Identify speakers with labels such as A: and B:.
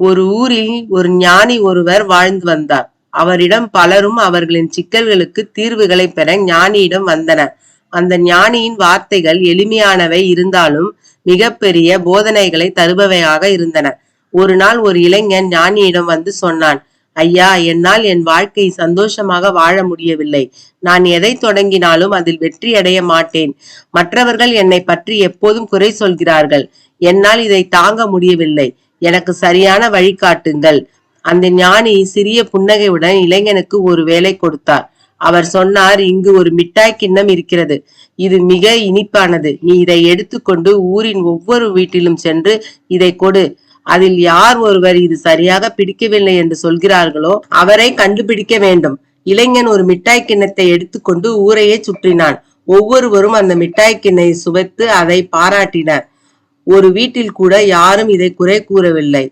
A: ஒரு ஊரில் ஒரு ஞானி ஒருவர் வாழ்ந்து வந்தார். அவரிடம் பலரும் அவர்களின் சிக்கல்களுக்கு தீர்வுகளை பெற ஞானியிடம் வந்தனர். அந்த ஞானியின் வார்த்தைகள் எளிமையானவை இருந்தாலும் மிகப்பெரிய போதனைகளை தருபவையாக இருந்தன. ஒரு நாள் ஒரு இளைஞன் ஞானியிடம் வந்து சொன்னான் ஐயா என்னால் என் வாழ்க்கை சந்தோஷமாக வாழ முடியவில்லை. நான் எதை தொடங்கினாலும் அதில் வெற்றி அடைய மாட்டேன். மற்றவர்கள் என்னை பற்றி எப்போதும் குறை சொல்கிறார்கள். என்னால் இதை தாங்க முடியவில்லை. எனக்கு சரியான வழிகாட்டுங்கள் அந்த ஞானி சிறிய புன்னகையுடன் இளைஞனுக்கு ஒரு வேலை கொடுத்தார். அவர் சொன்னார் இங்கு ஒரு மிட்டாய் கிண்ணம் இருக்கிறது. இது மிக இனிப்பானது. நீ இதை எடுத்துக்கொண்டு ஊரின் ஒவ்வொரு வீட்டிலும் சென்று இதை கொடு. அதில் யார் ஒருவர் இது சரியாக பிடிக்கவில்லை என்று சொல்கிறார்களோ அவரை கண்டுபிடிக்க வேண்டும். இளைஞன் ஒரு மிட்டாய் கிண்ணத்தை எடுத்துக்கொண்டு ஊரையே சுற்றினான். ஒவ்வொருவரும் அந்த மிட்டாய் கிண்ணை சுவைத்து அதை பாராட்டினர். ஒரு வீட்டில் கூட யாரும் இதை குறை கூறவில்லை.